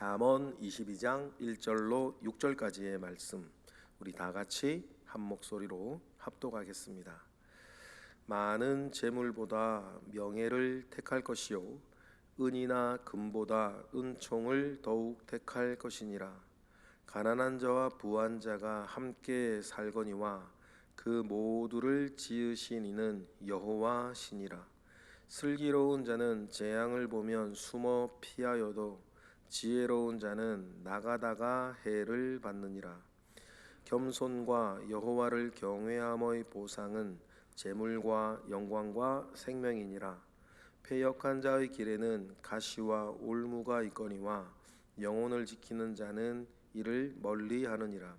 잠언 22장 1절로 6절까지의 말씀 우리 다 같이 한 목소리로 합독하겠습니다. 많은 재물보다 명예를 택할 것이요 은이나 금보다 은총을 더욱 택할 것이니라 가난한 자와 부한 자가 함께 살거니와 그 모두를 지으신 이는 여호와 신이라 슬기로운 자는 재앙을 보면 숨어 피하여도 지혜로운 자는 나가다가 해를 받느니라. 겸손과 여호와를 경외함의 보상은 재물과 영광과 생명이니라. 패역한 자의 길에는 가시와 올무가 있거니와 영혼을 지키는 자는 이를 멀리 하느니라.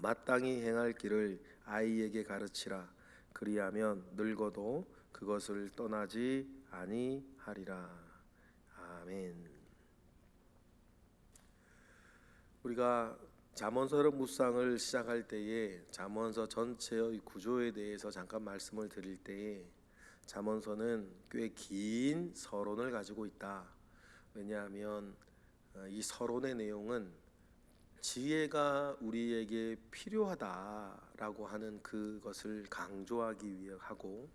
마땅히 행할 길을 아이에게 가르치라. 그리하면 늙어도 그것을 떠나지 아니하리라. 아멘. 우리가 잠언서를 묵상을 시작할 때에 잠언서 전체의 구조에 대해서 잠깐 말씀을 드릴 때에 잠언서는 꽤 긴 서론을 가지고 있다. 왜냐하면 어, 이 서론의 내용은 지혜가 우리에게 필요하다라고 하는 그것을 강조하기 위해 하고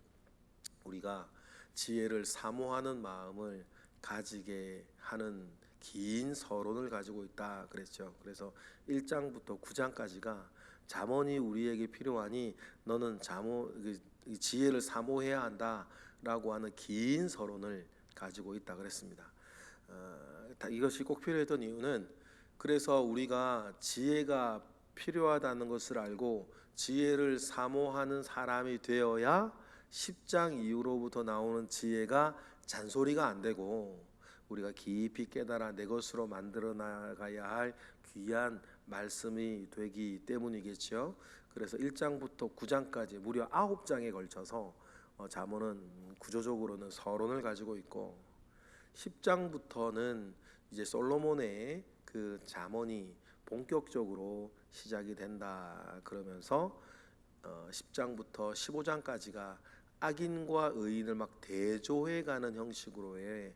우리가 지혜를 사모하는 마음을 가지게 하는 긴 서론을 가지고 있다 그랬죠. 그래서 1장부터 9장까지가 잠언이 우리에게 필요하니 너는 잠언 그 지혜를 사모해야 한다라고 하는 긴 서론을 가지고 있다 그랬습니다. 어, 이것이 꼭 필요했던 이유는 그래서 우리가 지혜가 필요하다는 것을 알고 지혜를 사모하는 사람이 되어야 10장 이후로부터 나오는 지혜가 잔소리가 안 되고 우리가 깊이 깨달아 내 것으로 만들어 나가야 할 귀한 말씀이 되기 때문이겠죠. 그래서 1장부터 9장까지 무려 9장에 걸쳐서 어, 잠언은 구조적으로는 서론을 가지고 있고 10장부터는 이제 솔로몬의 그 잠언이 본격적으로 시작이 된다 그러면서 어, 10장부터 15장까지가 악인과 의인을 막 대조해가는 형식으로의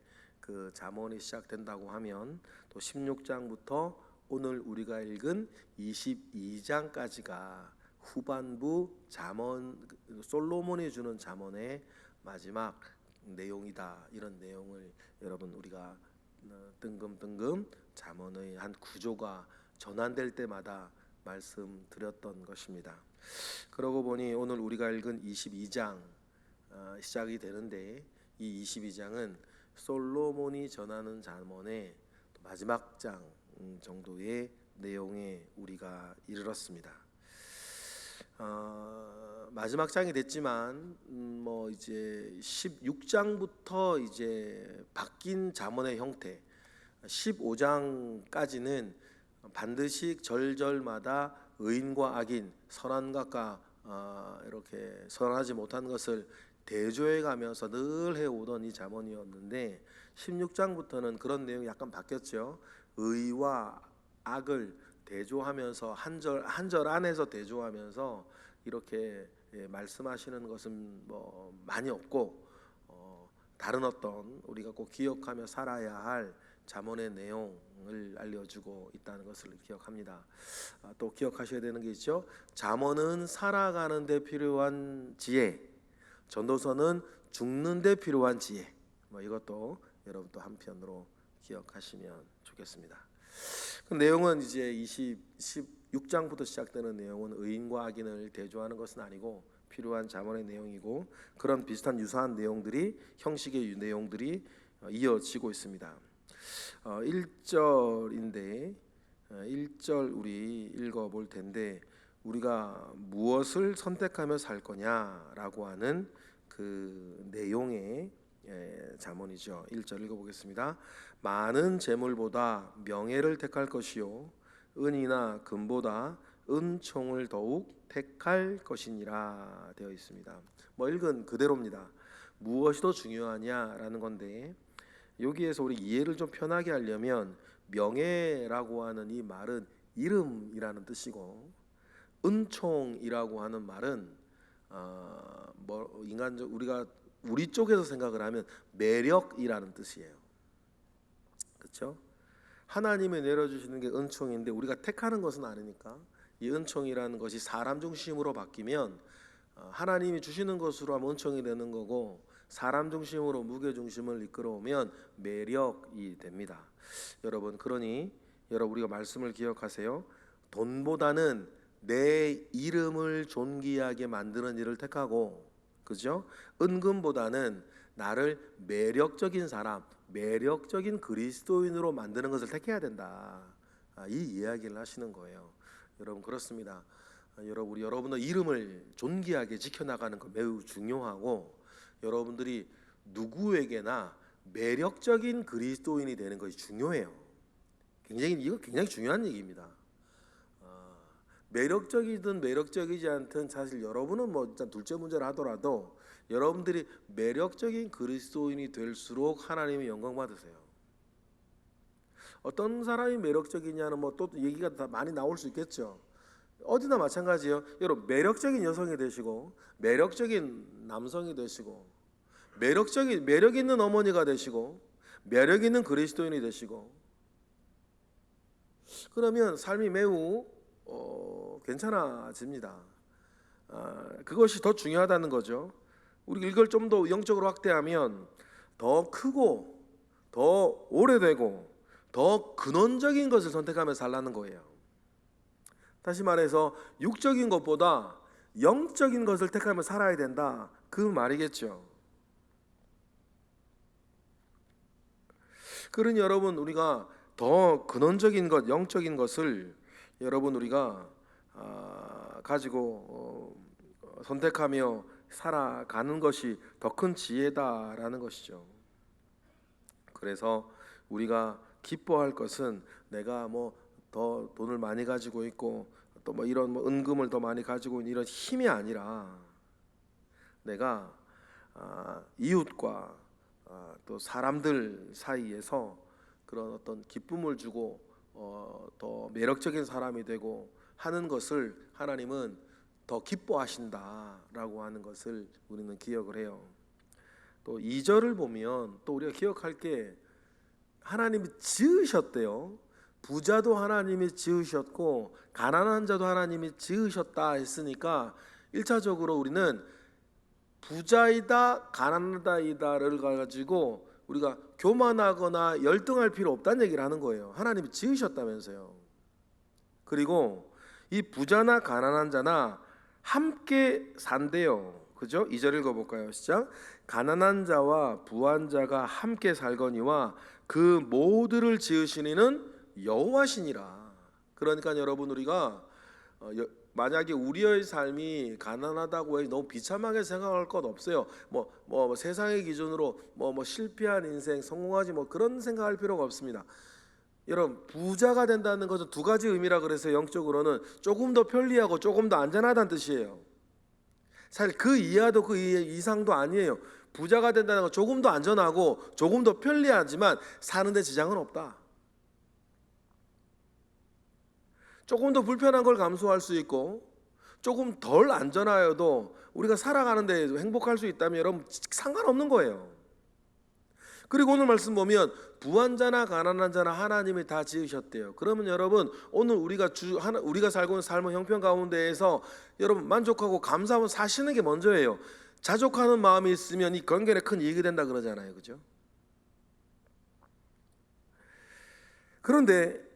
그 잠언이 시작된다고 하면 또 16장부터 오늘 우리가 읽은 22장까지가 후반부 잠언 솔로몬이 주는 잠언의 마지막 내용이다 이런 내용을 여러분 우리가 어, 뜬금뜬금 잠언의 한 구조가 전환될 때마다 말씀드렸던 것입니다. 그러고 보니 오늘 우리가 읽은 22장 어, 시작이 되는데 이 22장은 솔로몬이 전하는 잠언의 마지막 장 음, 정도의 내용에 우리가 이르렀습니다. 어, 마지막 장이 됐지만 음, 뭐 이제 16장부터 이제 바뀐 잠언의 형태 15장까지는 반드시 절절마다 의인과 악인 선한과 어, 이렇게 선하지 못한 것을 대조해 가면서 늘 해오던 이 잠언이었는데 16장부터는 그런 내용이 약간 바뀌었죠. 의와 악을 대조하면서 한 절 한 절 안에서 대조하면서 이렇게 예, 말씀하시는 것은 뭐 많이 없고 어, 다른 어떤 우리가 꼭 기억하며 살아야 할 잠언의 내용을 알려주고 있다는 것을 기억합니다. 아, 또 기억하셔야 되는 게 있죠. 잠언은 살아가는데 필요한 지혜, 전도서는 죽는데 필요한 지혜. 뭐 이것도 여러분 또 한편으로 기억하시면 좋겠습니다. 그 내용은 이제 20, 16장부터 시작되는 내용은 의인과 악인을 대조하는 것은 아니고 필요한 자문의 내용이고 그런 비슷한 유사한 내용들이 형식의 내용들이 어, 이어지고 있습니다. 1절인데 어, 1절 어, 우리 읽어 볼 텐데 우리가 무엇을 선택하며 살 거냐라고 하는 그 내용의 예, 자문이죠. 1절 읽어보겠습니다. 많은 재물보다 명예를 택할 것이요 은이나 금보다 은총을 더욱 택할 것이니라 되어 있습니다. 뭐 읽은 그대로입니다. 무엇이 더 중요하냐라는 건데 여기에서 우리 이해를 좀 편하게 하려면 명예라고 하는 이 말은 이름이라는 뜻이고 은총이라고 하는 말은 어, 뭐 인간적 우리가 우리 쪽에서 생각을 하면 매력이라는 뜻이에요. 그렇죠? 하나님이 내려주시는 게 은총인데 우리가 택하는 것은 아니니까 이 은총이라는 것이 사람 중심으로 바뀌면 어, 하나님이 주시는 것으로 하면 은총이 되는 거고 사람 중심으로 무게 중심을 이끌어오면 매력이 됩니다. 여러분 그러니 여러분 우리가 말씀을 기억하세요. 돈보다는 내 이름을 존귀하게 만드는 일을 택하고 그죠? 은금보다는 나를 매력적인 사람, 매력적인 그리스도인으로 만드는 것을 택해야 된다. 아, 이 이야기를 하시는 거예요. 여러분 그렇습니다. 아, 여러분 우리 여러분의 이름을 존귀하게 지켜나가는 거 매우 중요하고 여러분들이 누구에게나 매력적인 그리스도인이 되는 것이 중요해요. 굉장히 이거 굉장히 중요한 얘기입니다. 아, 매력적이든 매력적이지 않든 사실 여러분은 뭐 일단 둘째 문제를 하더라도 여러분들이 매력적인 그리스도인이 될수록 하나님이 영광 받으세요. 어떤 사람이 매력적이냐는 뭐 또 얘기가 다 많이 나올 수 있겠죠. 어디나 마찬가지예요. 여러분 매력적인 여성이 되시고 매력적인 남성이 되시고 매력적인 매력 있는 어머니가 되시고 매력 있는 그리스도인이 되시고 그러면 삶이 매우 어, 괜찮아집니다. 아, 그것이 더 중요하다는 거죠. 우리 이걸 좀 더 영적으로 확대하면 더 크고 더 오래되고 더 근원적인 것을 선택하며 살라는 거예요. 다시 말해서 육적인 것보다 영적인 것을 택하며 살아야 된다. 그 말이겠죠. 그러니 여러분 우리가 더 근원적인 것, 영적인 것을 여러분 우리가 아, 가지고 어, 선택하며 살아가는 것이 더 큰 지혜다라는 것이죠. 그래서 우리가 기뻐할 것은 내가 뭐 더 돈을 많이 가지고 있고 또 뭐 이런 뭐 은금을 더 많이 가지고 있는 이런 힘이 아니라 내가 아, 이웃과 아, 또 사람들 사이에서 그런 어떤 기쁨을 주고 어, 더 매력적인 사람이 되고 하는 것을 하나님은 더 기뻐하신다라고 하는 것을 우리는 기억을 해요. 또 2절을 보면 또 우리가 기억할 게 하나님이 지으셨대요. 부자도 하나님이 지으셨고 가난한 자도 하나님이 지으셨다 했으니까 1차적으로 우리는 부자이다 가난하다이다를 가지고 우리가 교만하거나 열등할 필요 없다는 얘기를 하는 거예요. 하나님이 지으셨다면서요. 그리고 이 부자나 가난한 자나 함께 산대요. 그죠? 2절 읽어 볼까요? 시작. 가난한 자와 부한 자가 함께 살거니와 그 모두를 지으시니는 여호와시니라. 그러니까 여러분 우리가 어, 여- 만약에 우리의 삶이 가난하다고 해 너무 비참하게 생각할 것 없어요. 뭐, 뭐, 뭐 세상의 기준으로 뭐, 뭐 실패한 인생, 성공하지 뭐 그런 생각할 필요가 없습니다. 여러분 부자가 된다는 것은 두 가지 의미라 그래서 영적으로는 조금 더 편리하고 조금 더 안전하다는 뜻이에요. 사실 그 이하도 그 이- 이상도 아니에요. 부자가 된다는 건 조금 더 안전하고 조금 더 편리하지만 사는데 지장은 없다. 조금 더 불편한 걸 감수할 수 있고 조금 덜 안전하여도 우리가 살아가는데 행복할 수 있다면 여러분 상관없는 거예요. 그리고 오늘 말씀 보면 부한 자나 가난한 자나 하나님이 다 지으셨대요. 그러면 여러분 오늘 우리가 주 하나 우리가 살고 있는 삶의 형편 가운데에서 여러분 만족하고 감사하면 사시는 게 먼저예요. 자족하는 마음이 있으면 이 건결에 큰 이익이 된다 그러잖아요. 그죠? 그런데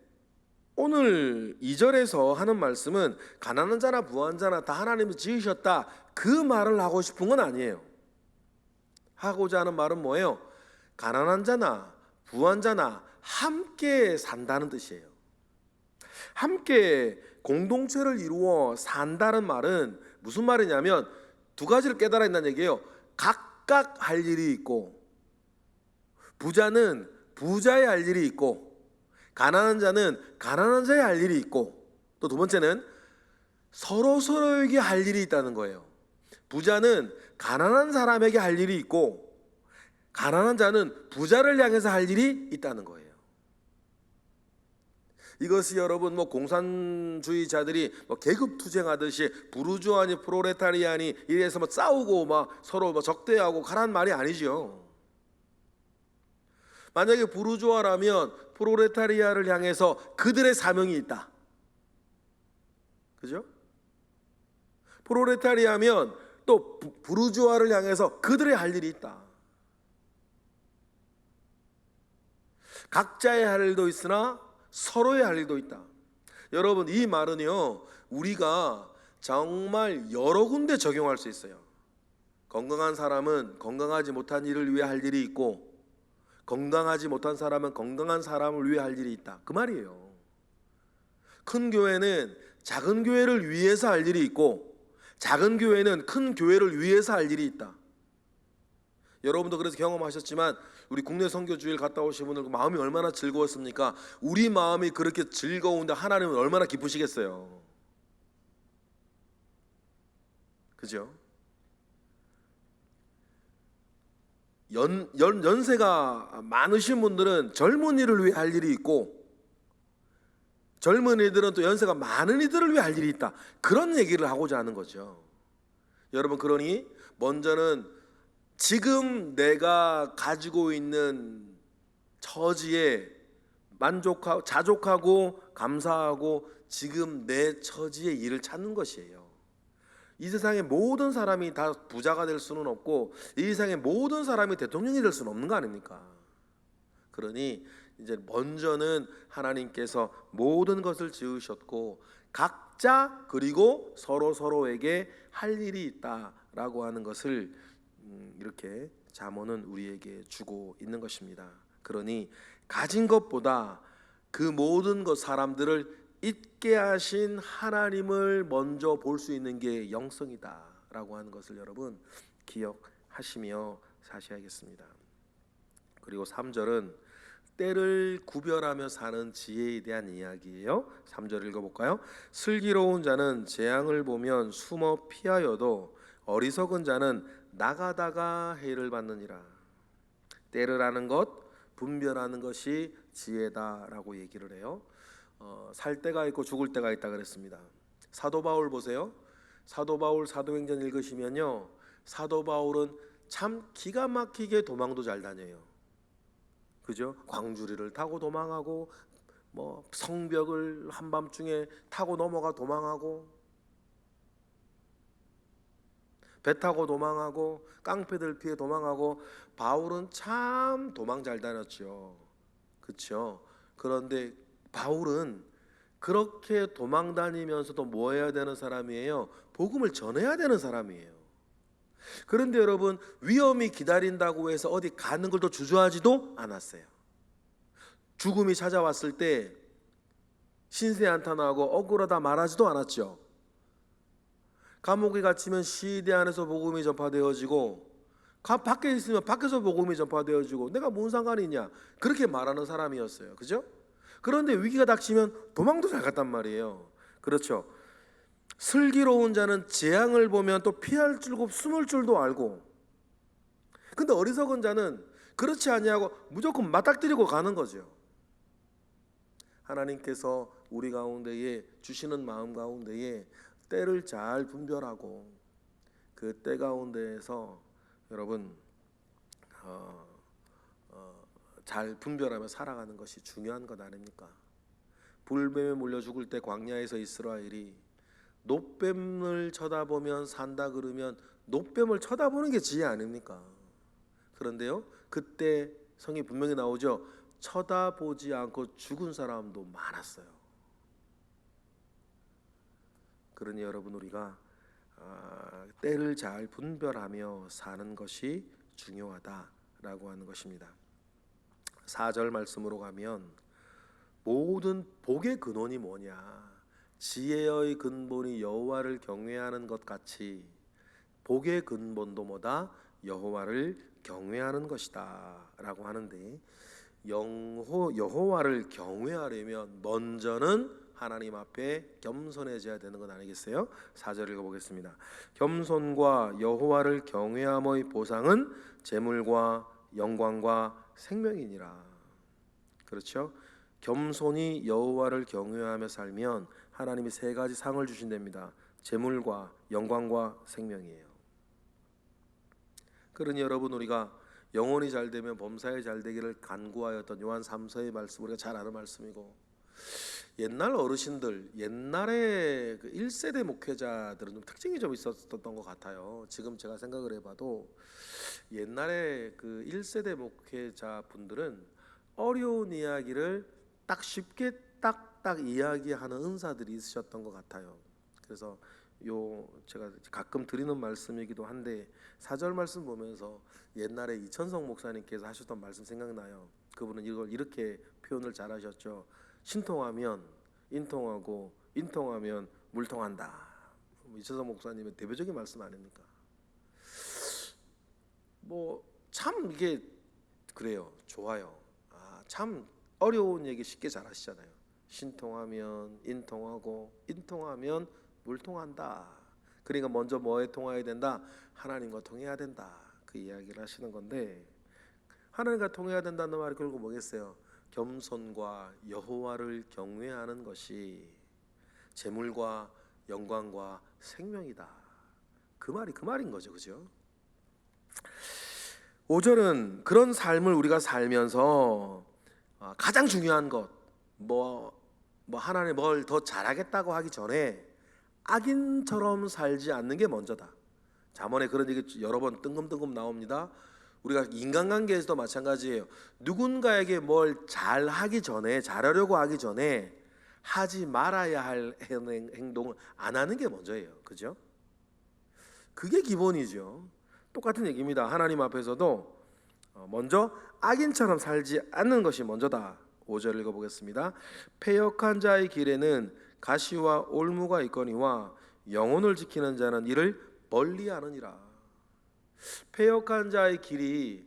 오늘 2절에서 하는 말씀은 가난한 자나 부한 자나 다 하나님이 지으셨다. 그 말을 하고 싶은 건 아니에요. 하고자 하는 말은 뭐예요? 가난한 자나 부한 자나 함께 산다는 뜻이에요. 함께 공동체를 이루어 산다는 말은 무슨 말이냐면 두 가지를 깨달아야 한다는 얘기예요. 각각 할 일이 있고 부자는 부자의 할 일이 있고 가난한 자는 가난한 자의 할 일이 있고 또 두 번째는 서로 서로에게 할 일이 있다는 거예요. 부자는 가난한 사람에게 할 일이 있고 가난한 자는 부자를 향해서 할 일이 있다는 거예요. 이것이 여러분 뭐 공산주의자들이 뭐 계급 투쟁하듯이 부르주아니 프로레타리아니 이래서 뭐 싸우고 막 서로 뭐 적대하고 가란 말이 아니죠. 만약에 부르주아라면 프로레타리아를 향해서 그들의 사명이 있다. 그죠? 프로레타리아면 또 부- 부르주아를 향해서 그들의 할 일이 있다. 각자의 할 일도 있으나 서로의 할 일도 있다. 여러분 이 말은요 우리가 정말 여러 군데 적용할 수 있어요. 건강한 사람은 건강하지 못한 일을 위해 할 일이 있고 건강하지 못한 사람은 건강한 사람을 위해 할 일이 있다. 그 말이에요. 큰 교회는 작은 교회를 위해서 할 일이 있고 작은 교회는 큰 교회를 위해서 할 일이 있다. 여러분도 그래서 경험하셨지만 우리 국내 선교주일 갔다 오신 분들 그 마음이 얼마나 즐거웠습니까? 우리 마음이 그렇게 즐거운데 하나님은 얼마나 기쁘시겠어요. 그죠? 연, 연, 연세가 많으신 분들은 젊은 이를 위해 할 일이 있고 젊은 이들은 또 연세가 많은 이들을 위해 할 일이 있다. 그런 얘기를 하고자 하는 거죠. 여러분 그러니 먼저는 지금 내가 가지고 있는 처지에 만족하고 자족하고 감사하고 지금 내 처지의 일을 찾는 것이에요. 이 세상의 모든 사람이 다 부자가 될 수는 없고 이 세상의 모든 사람이 대통령이 될 수는 없는 거 아닙니까? 그러니 이제 먼저는 하나님께서 모든 것을 지으셨고 각자 그리고 서로 서로에게 할 일이 있다라고 하는 것을 음, 이렇게 잠언은 우리에게 주고 있는 것입니다. 그러니 가진 것보다 그 모든 것 사람들을 있게 하신 하나님을 먼저 볼 수 있는 게 영성이다라고 하는 것을 여러분 기억하시며 사셔야겠습니다. 그리고 3절은 때를 구별하며 사는 지혜에 대한 이야기예요. 3절 읽어 볼까요? 슬기로운 자는 재앙을 보면 숨어 피하여도 어리석은 자는 나가다가 해를 받느니라. 때를 아는 것, 분별하는 것이 지혜다라고 얘기를 해요. 어, 살 때가 있고 죽을 때가 있다 그랬습니다. 사도 바울 보세요. 사도 바울 사도행전 읽으시면요. 사도 바울은 참 기가 막히게 도망도 잘 다녀요. 그죠? 광주리를 타고 도망하고 뭐 성벽을 한밤중에 타고 넘어가 도망하고 배 타고 도망하고 깡패들 피해 도망하고 바울은 참 도망 잘 다녔죠. 그렇죠? 그런데 바울은 그렇게 도망 다니면서도 뭐 해야 되는 사람이에요? 복음을 전해야 되는 사람이에요. 그런데 여러분 위험이 기다린다고 해서 어디 가는 걸또 주저하지도 않았어요. 죽음이 찾아왔을 때 신세 한탄하고 억울하다 말하지도 않았죠. 감옥에 갇히면 시대 안에서 복음이 전파되어지고 가 밖에 있으면 밖에서 복음이 전파되어지고 내가 뭔 상관이냐 그렇게 말하는 사람이었어요. 그죠? 그런데 위기가 닥치면 도망도 잘 갔단 말이에요. 그렇죠. 슬기로운 자는 재앙을 보면 또 피할 줄고 숨을 줄도 알고 근데 어리석은 자는 그렇지 아니하고 무조건 맞닥뜨리고 가는 거죠. 하나님께서 우리 가운데에 주시는 마음 가운데에 때를 잘 분별하고 그 때 가운데에서 여러분 어, 어, 잘 분별하며 살아가는 것이 중요한 것 아닙니까? 불뱀에 물려 죽을 때 광야에서 이스라엘이 노뱀을 쳐다보면 산다 그러면 노뱀을 쳐다보는 게 지혜 아닙니까? 그런데요, 그때 성이 분명히 나오죠. 쳐다보지 않고 죽은 사람도 많았어요. 그러니 여러분 우리가 아, 때를 잘 분별하며 사는 것이 중요하다라고 하는 것입니다. 4절 말씀으로 가면 모든 복의 근원이 뭐냐? 지혜의 근본이 여호와를 경외하는 것 같이 복의 근본도 뭐다? 여호와를 경외하는 것이다라고 하는데 영호 여호와를 경외하려면 먼저는 하나님 앞에 겸손해져야 되는 건 아니겠어요? 4절 읽어보겠습니다. 겸손과 여호와를 경외함의 보상은 재물과 영광과 생명이니라. 그렇죠? 겸손히 여호와를 경외하며 살면 하나님이 세 가지 상을 주신답니다. 재물과 영광과 생명이에요. 그러니 여러분 우리가 영혼이 잘 되면 범사에 잘 되기를 간구하였던 요한 3서의 말씀 우리가 잘 아는 말씀이고 옛날 어르신들 옛날에 그 1세대 목회자들은 좀 특징이 좀 있었던 것 같아요. 지금 제가 생각을 해봐도 옛날에 그 1세대 목회자 분들은 어려운 이야기를 딱 쉽게 딱딱 이야기하는 은사들이 있으셨던 것 같아요. 그래서 요 제가 가끔 드리는 말씀이기도 한데 사절 말씀 보면서 옛날에 이천성 목사님께서 하셨던 말씀 생각나요. 그분은 이걸 이렇게 표현을 잘하셨죠. 신통하면 인통하고 인통하면 물통한다. 이천성 목사님의 대표적인 말씀 아닙니까? 뭐 참 이게 그래요. 좋아요. 아, 참 어려운 얘기 쉽게 잘 하시잖아요. 신통하면 인통하고 인통하면 물통한다. 그러니까 먼저 뭐에 통해야 된다? 하나님과 통해야 된다. 그 이야기를 하시는 건데 하나님과 통해야 된다는 말이 결국 뭐겠어요? 겸손과 여호와를 경외하는 것이 재물과 영광과 생명이다. 그 말이 그 말인 거죠. 그죠? 5절은 그런 삶을 우리가 살면서 아, 가장 중요한 것, 뭐, 뭐 하나님 뭘 더 잘하겠다고 하기 전에 악인처럼 살지 않는 게 먼저다. 잠언에 그런 얘기 여러 번 뜬금뜬금 나옵니다. 우리가 인간관계에서도 마찬가지예요. 누군가에게 뭘 잘하기 전에 잘하려고 하기 전에 하지 말아야 할 행- 행동을 안 하는 게 먼저예요. 그죠? 그게 기본이죠. 똑같은 얘기입니다. 하나님 앞에서도 어, 먼저 악인처럼 살지 않는 것이 먼저다. 5절 읽어보겠습니다. 패역한 자의 길에는 가시와 올무가 있거니와 영혼을 지키는 자는 이를 멀리하느니라. 패역한 자의 길이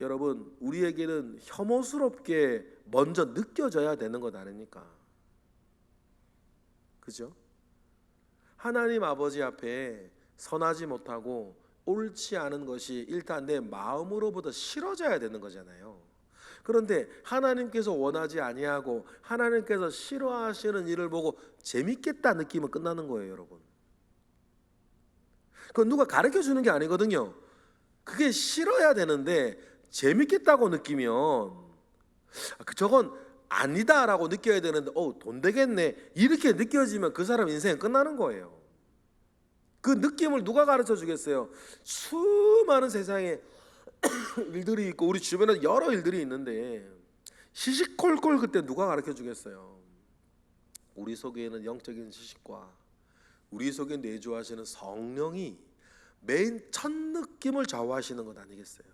여러분 우리에게는 혐오스럽게 먼저 느껴져야 되는 것 아닙니까? 그죠? 하나님 아버지 앞에 선하지 못하고 옳지 않은 것이 일단 내 마음으로부터 싫어져야 되는 거잖아요. 그런데 하나님께서 원하지 아니하고 하나님께서 싫어하시는 일을 보고 재밌겠다 느끼면 끝나는 거예요, 여러분. 그건 누가 가르쳐 주는 게 아니거든요. 그게 싫어야 되는데 재밌겠다고 느끼면 아, 그 저건 아니다라고 느껴야 되는데 어, 돈 되겠네. 이렇게 느껴지면 그 사람 인생은 끝나는 거예요. 그 느낌을 누가 가르쳐 주겠어요? 수많은 세상에 일들이 있고 우리 주변에 여러 일들이 있는데 시시콜콜 그때 누가 가르쳐 주겠어요? 우리 속에는 영적인 지식과 우리 속에 내주하시는 성령이 메인 첫 느낌을 좌우하시는 것 아니겠어요?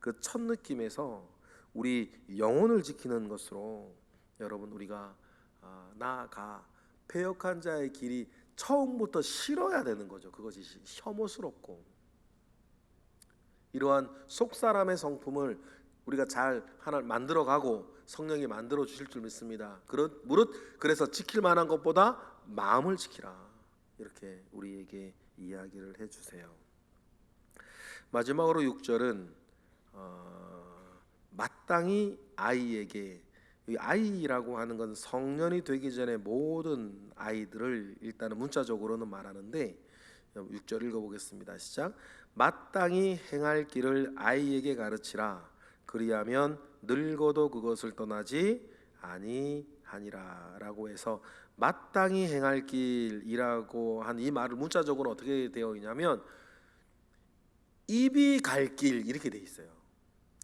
그 첫 느낌에서 우리 영혼을 지키는 것으로 여러분 우리가 아, 나아가 패역한 자의 길이 처음부터 싫어야 되는 거죠. 그것이 혐오스럽고 이러한 속 사람의 성품을 우리가 잘 하나 만들어 가고 성령이 만들어 주실 줄 믿습니다. 그렇 무릇 그래서 지킬 만한 것보다 마음을 지키라 이렇게 우리에게 이야기를 해 주세요. 마지막으로 6절은 어, 마땅히 아이에게 이 아이라고 하는 건 성년이 되기 전에 모든 아이들을 일단은 문자적으로는 말하는데 6절 읽어보겠습니다. 시작. 마땅히 행할 길을 아이에게 가르치라. 그리하면 늙어도 그것을 떠나지 아니하니라라고 해서 마땅히 행할 길이라고 한 이 말을 문자적으로 어떻게 되어 있냐면 입이 갈 길 이렇게 돼 있어요.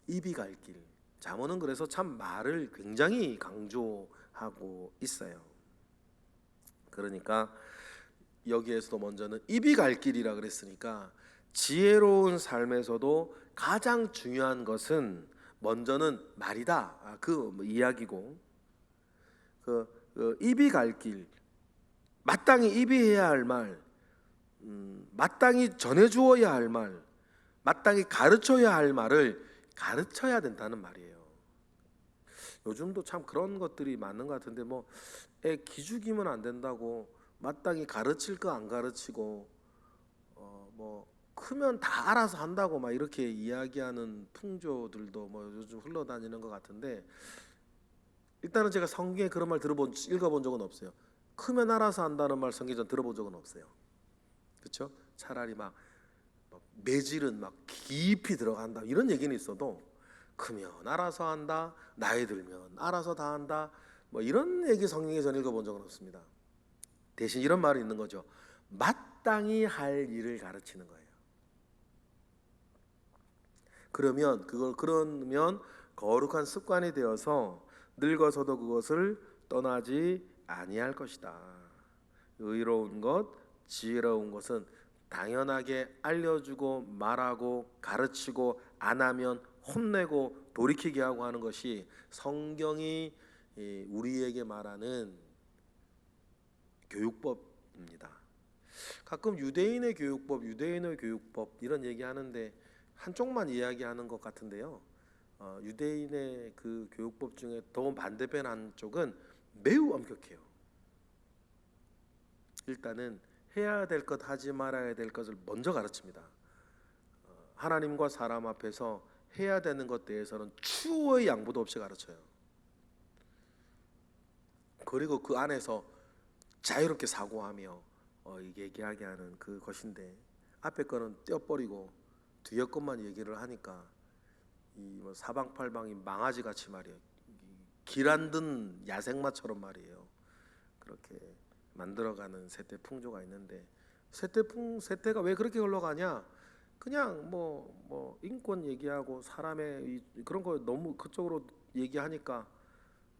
입이 갈 길. 잠언은 그래서 참 말을 굉장히 강조하고 있어요. 그러니까 여기에서도 먼저는 입이 갈 길이라 그랬으니까 지혜로운 삶에서도 가장 중요한 것은 먼저는 말이다. 아, 그 이야기고 그, 그 입이 갈 길, 마땅히 입이 해야 할 말, 음, 마땅히 전해 주어야 할 말, 마땅히 가르쳐야 할 말을 가르쳐야 된다는 말이에요. 요즘도 참 그런 것들이 많은 것 같은데 뭐 애 기죽이면 안 된다고 마땅히 가르칠 거 안 가르치고 어 뭐 크면 다 알아서 한다고 막 이렇게 이야기하는 풍조들도 뭐 요즘 흘러다니는 것 같은데 일단은 제가 성경에 그런 말 들어본 읽어본 적은 없어요. 크면 알아서 한다는 말 성경에 들어본 적은 없어요. 그렇죠? 차라리 막 매질은 막 깊이 들어간다 이런 얘기는 있어도 크면 알아서 한다 나이 들면 알아서 다 한다 뭐 이런 얘기 성경에 전 읽어본 적은 없습니다 대신 이런 말이 있는 거죠 마땅히 할 일을 가르치는 거예요 그러면 그걸 그러면 거룩한 습관이 되어서 늙어서도 그것을 떠나지 아니할 것이다. 의로운 것, 지혜로운 것은 당연하게 알려주고 말하고 가르치고 안 하면 혼내고 돌이키게 하고 하는 것이 성경이 이, 우리에게 말하는 교육법입니다. 가끔 유대인의 교육법, 유대인의 교육법 이런 얘기하는데 한쪽만 이야기하는 것 같은데요. 어, 유대인의 그 교육법 중에 더 반대편 한쪽은 매우 엄격해요. 일단은 해야 될 것 하지 말아야 될 것을 먼저 가르칩니다. 어, 하나님과 사람 앞에서 해야 되는 것 대해서는 추호의 양보도 없이 가르쳐요. 그리고 그 안에서 자유롭게 사고하며 어, 얘기하게 하는 그 것인데 앞에 거는 떼어버리고 뒤에 것만 얘기를 하니까 이뭐 사방팔방이 망아지 같이 말이에요. 길안 든 야생마처럼 말이에요. 그렇게 만들어가는 세태 풍조가 있는데 세태풍 세태가 왜 그렇게 흘러가냐? 그냥 뭐뭐 인권 얘기하고 사람의 이, 그런 거 너무 그쪽으로 얘기하니까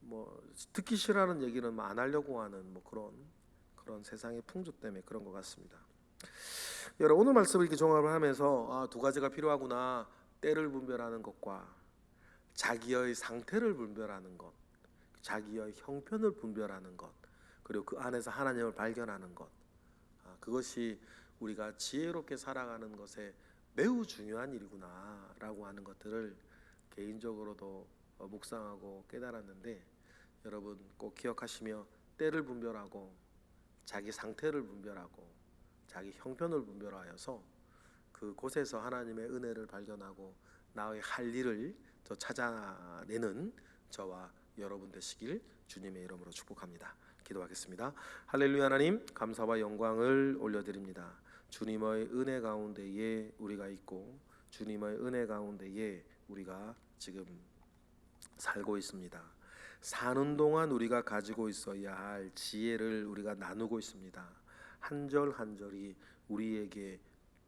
뭐 듣기 싫어하는 얘기는 뭐안 하려고 하는 뭐 그런 그런 세상의 풍조 때문에 그런 것 같습니다. 여러분 오늘 말씀을 이렇게 종합을 하면서 아, 두 가지가 필요하구나. 때를 분별하는 것과 자기의 상태를 분별하는 것, 자기의 형편을 분별하는 것, 그리고 그 안에서 하나님을 발견하는 것, 아, 그것이 우리가 지혜롭게 살아가는 것에 매우 중요한 일이구나라고 하는 것들을 개인적으로도 어, 묵상하고 깨달았는데 여러분 꼭 기억하시며 때를 분별하고 자기 상태를 분별하고 자기 형편을 분별하여서 그 곳에서 하나님의 은혜를 발견하고 나의 할 일을 더 찾아내는 저와 여러분 되시길 주님의 이름으로 축복합니다. 기도하겠습니다. 할렐루야 하나님 감사와 영광을 올려드립니다. 주님의 은혜 가운데에 우리가 있고 주님의 은혜 가운데에 우리가 지금 살고 있습니다. 사는 동안 우리가 가지고 있어야 할 지혜를 우리가 나누고 있습니다. 한 절 한 절이 우리에게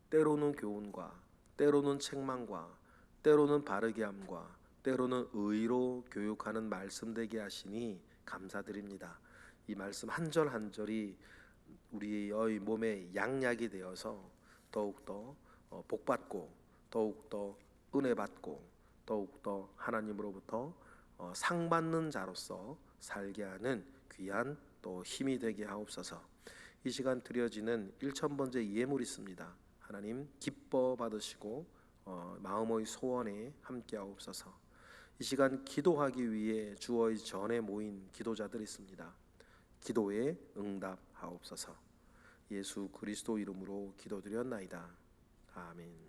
때로는 교훈과 때로는 책망과 때로는 바르게 함과 때로는 의로 교육하는 말씀 되게 하시니 감사드립니다. 이 말씀 한 절 한 절이 우리의 몸에 양약이 되어서 더욱더 어, 복받고 더욱더 은혜 받고 더욱더 하나님으로부터 어, 상 받는 자로서 살게 하는 귀한 또 힘이 되게 하옵소서. 이 시간 드려지는 1천 번째 예물 있습니다. 하나님 기뻐 받으시고 어, 마음의 소원에 함께하옵소서. 이 시간 기도하기 위해 주의 전에 모인 기도자들 있습니다. 기도에 응답하옵소서. 예수 그리스도 이름으로 기도드렸나이다. 아멘.